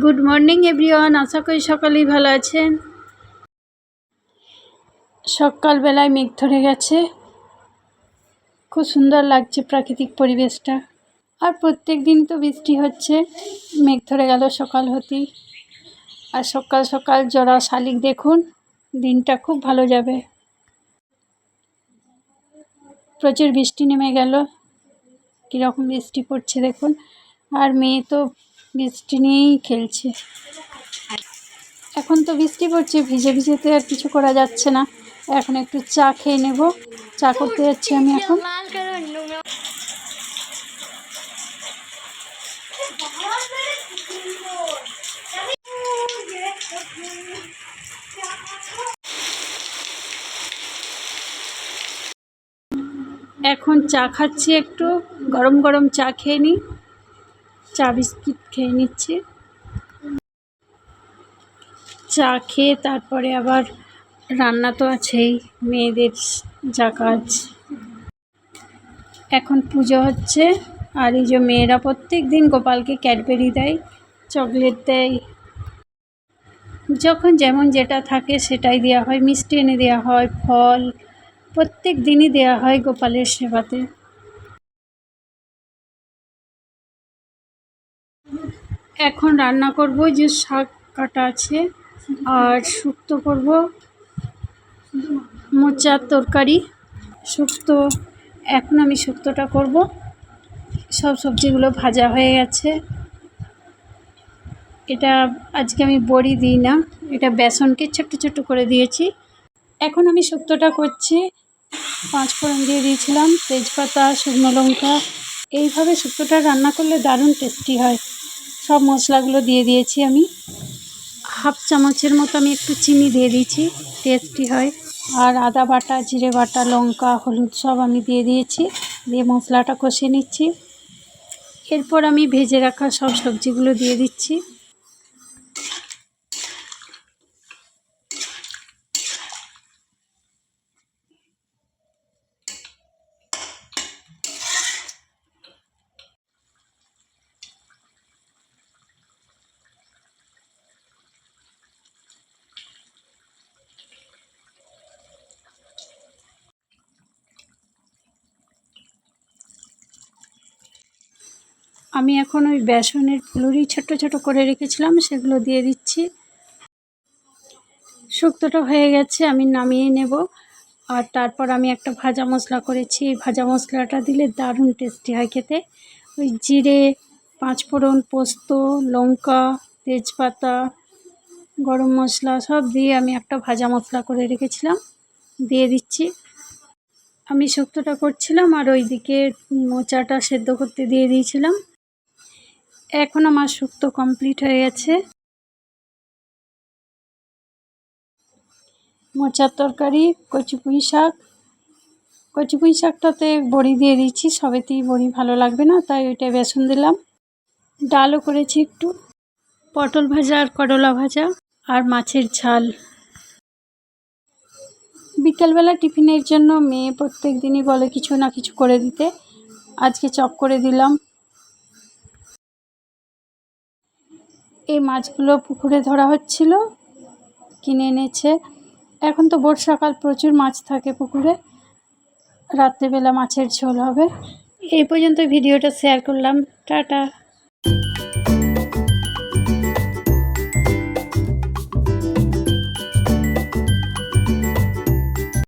Good morning everyone আশা করি সকলেই ভালো আছেন। সকালবেলায় মেঘ ধরে গেছে। খুব সুন্দর লাগছে প্রাকৃতিক পরিবেশটা। আর প্রত্যেক দিন তো বৃষ্টি হচ্ছে। মেঘ ধরে গেল সকাল হতেই। আর সকাল সকাল জরা শালিক দেখুন, দিনটা খুব ভালো যাবে। প্রচুর বৃষ্টি নেমে গেল। কীরকম বৃষ্টি পড়ছে দেখুন। আর মেয়ে তো বৃষ্টি নিয়েই খেলছে। এখন তো বৃষ্টি পড়ছে, ভিজে ভিজেতে আর কিছু করা যাচ্ছে না। এখন একটু চা খেয়ে নেব। চা করতে যাচ্ছি আমি এখন। এখন চা খাচ্ছি একটু, গরম গরম চা খেয়ে নিই। চা বিস্কিট খেয়ে নিচ্ছি। চা খেয়ে তারপরে আবার রান্না তো আছেই, মেয়েদের যা কাজ। এখন পুজো হচ্ছে, আর এই যে মেয়েরা প্রত্যেক দিন গোপালকে ক্যাডবেরি দেয়, চকলেট দেয়। যখন যেমন যেটা থাকে সেটাই দেওয়া হয়, মিষ্টি এনে দেওয়া হয়, ফল প্রত্যেক দিনই দেওয়া হয় গোপালের সেবাতে। এখন রান্না করব যে শাক কাটা আছে, আর শুক্তো করব মোচার তরকারি। শুক্তো, এখন আমি শুক্তোটা করব। সব সবজিগুলো ভাজা হয়ে গেছে। এটা আজকে আমি বড়ি দিই না, এটা বেসনকে ছোট্ট ছোট্ট করে দিয়েছি। এখন আমি শুক্তোটা করছি। পাঁচ ফোড়ন দিয়ে দিয়েছিলাম, তেজপাতা, শুকনো লঙ্কা। এইভাবে শুক্তোটা রান্না করলে দারুণ টেস্টি হয়। সব মশলাগুলো দিয়ে দিয়েছি আমি। হাফ চামচের মতো আমি একটু চিনি দিয়ে দিয়েছি টেস্টি হয়। আর আদা বাটা, জিরে বাটা, লঙ্কা, হলুদ সব আমি দিয়ে দিয়েছি। দিয়ে মশলাটা কষিয়ে নিচ্ছি। এরপর আমি ভেজে রাখা সব সবজিগুলো দিয়ে দিচ্ছি। আমি এখন ওই বেসনের ফুলুরি ছোট ছোট করে রেখেছিলাম, সেগুলো দিয়ে দিচ্ছি। শুক্তোটা হয়ে গেছে, আমি নামিয়ে নেব। আর তারপর আমি একটা ভাজা মশলা করেছি। এই ভাজা মশলাটা দিলে দারুণ টেস্টি হয় খেতে। ওই জিরে, পাঁচফোড়ন, পোস্ত, লঙ্কা, তেজপাতা, গরম মশলা সব দিয়ে আমি একটা ভাজা মশলা করে রেখেছিলাম, দিয়ে দিচ্ছি। আমি শুক্তোটা করছিলাম আর ওইদিকে মোচাটা সেদ্ধ করতে দিয়ে দিয়েছিলাম। এখন আমার শুক্তো কমপ্লিট হয়ে গেছে। মোচার তরকারি, কচি পুঁই শাক। কচি পুঁই শাকটাতে বড়ি দিয়ে দিচ্ছি, সবেতেই বড়ি ভালো লাগবে না, তাই ওইটা বেসন দিলাম। ডালও করেছি একটু। পটল ভাজা আর করলা ভাজা আর মাছের ঝাল। বিকেলবেলা টিফিনের জন্য মেয়ে প্রত্যেক দিনই বলে কিছু না কিছু করে দিতে। আজকে চপ করে দিলাম। এই মাছগুলো পুকুরে ধরা হচ্ছিল, কিনে এনেছে। এখন তো বর্ষাকাল, প্রচুর মাছ থাকে পুকুরে। রাত্রেবেলা মাছের ঝোল হবে। এই পর্যন্ত ভিডিওটা শেয়ার করলাম। টাটা।